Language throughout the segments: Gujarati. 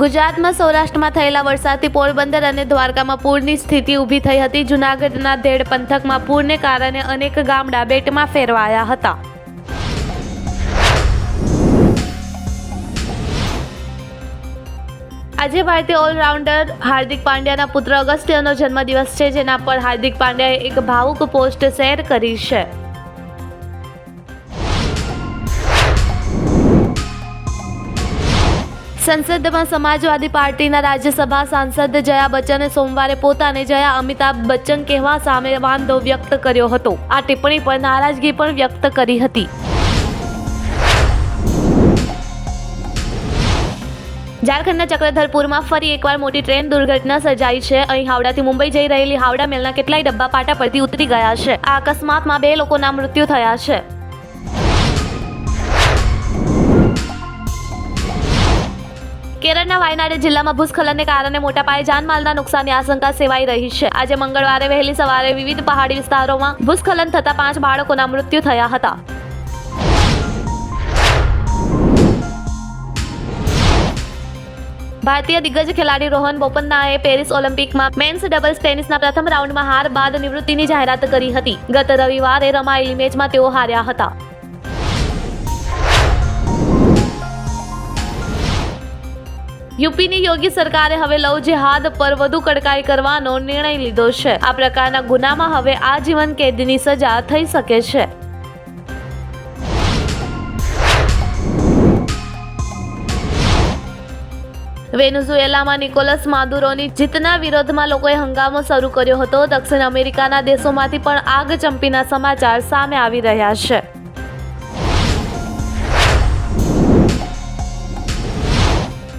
ગુજરાતમાં સૌરાષ્ટ્રમાં થયેલા વરસાદથી પોરબંદર અને દ્વારકામાં પૂરની સ્થિતિ ઊભી થઈ હતી. જૂનાગઢના ધેડ પંથકમાં પૂરને કારણે અનેક ગામડા બેટમાં ફેરવાયા હતા. આજે ભારતીય ઓલરાઉન્ડર હાર્દિક પાંડ્યાના પુત્ર અગસ્ત્યનો જન્મદિવસ છે, જેના પર હાર્દિક પાંડ્યાએ એક ભાવુક પોસ્ટ શેર કરી છે. સંસદમાં સમાજવાદી પાર્ટીના રાજ્યસભા સાંસદ જયા બચ્ચને સોમવારે પોતાને જયા અમિતાભ બચ્ચન કહેવા સામે વાંધો વ્યક્ત કર્યો હતો. આ ટિપ્પણી પર નારાજગી પણ વ્યક્ત કરી હતી. ઝારખંડના ચક્રધરપુરમાં ફરી એકવાર મોટી ટ્રેન દુર્ઘટના સર્જાઈ છે. અહીં હાવડાથી મુંબઈ જઈ રહેલી હાવડા મેલના કેટલાય ડબ્બા પાટા પરથી ઉતરી ગયા છે. આ અકસ્માતમાં બે લોકોના મૃત્યુ થયા છે. કેરળના વાયનાડ જિલ્લામાં ભૂસ્ખલનને કારણે મોટા પાયે જાનમાલના નુકસાનની આશંકા સેવાઈ રહી છે. આજે મંગળવારે વહેલી સવારે વિવિધ પહાડી વિસ્તારોમાં ભૂસ્ખલન થતા પાંચ બાળકોના મૃત્યુ થયા હતા. ભારતીય દિગ્ગજ ખેલાડી રોહન બોપન્નાએ પેરિસ ઓલિમ્પિકમાં મેન્સ ડબલ્સ ટેનિસના પ્રથમ રાઉન્ડમાં હાર બાદ નિવૃત્તિની જાહેરાત કરી હતી. ગત રવિવારે રમાયેલી મેચમાં તેઓ હાર્યા હતા. યુપીની યોગી સરકારે હવે લવ જેહાદ પર વધુ કડકાઈ કરવાનો નિર્ણય લીધો છે. આ પ્રકારના ગુનામાં હવે આજીવન કેદની સજા થઈ શકે છે. વેનેઝુએલામાં નિકોલસ માદુરોની જીતના વિરોધમાં લોકોએ હંગામો શરૂ કર્યો હતો. દક્ષિણ અમેરિકાના દેશોમાંથી પણ આગ ચંપીના સમાચાર સામે આવી રહ્યા છે.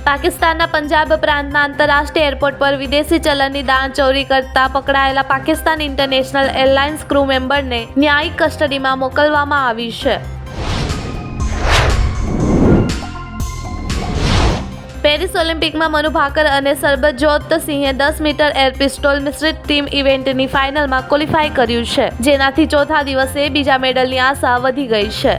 પાકિસ્તાનના પંજાબ પ્રાંતના આંતરરાષ્ટ્રીય એરપોર્ટ પર વિદેશી ચલણની દાણ ચોરી કરતા પકડાયેલા પાકિસ્તાન ઇન્ટરનેશનલ એરલાઇન્સ ક્રૂ મેમ્બરને ન્યાયિક કસ્ટડીમાં મોકલવામાં આવી છે. પેરિસ ઓલિમ્પિકમાં મનુ ભાકર અને સરબજોત સિંહે દસ મીટર એર પિસ્ટોલ મિશ્રિત ટીમ ઇવેન્ટની ફાઇનલમાં ક્વોલિફાય કર્યું છે, જેનાથી ચોથા દિવસે બીજા મેડલની આશા વધી ગઈ છે.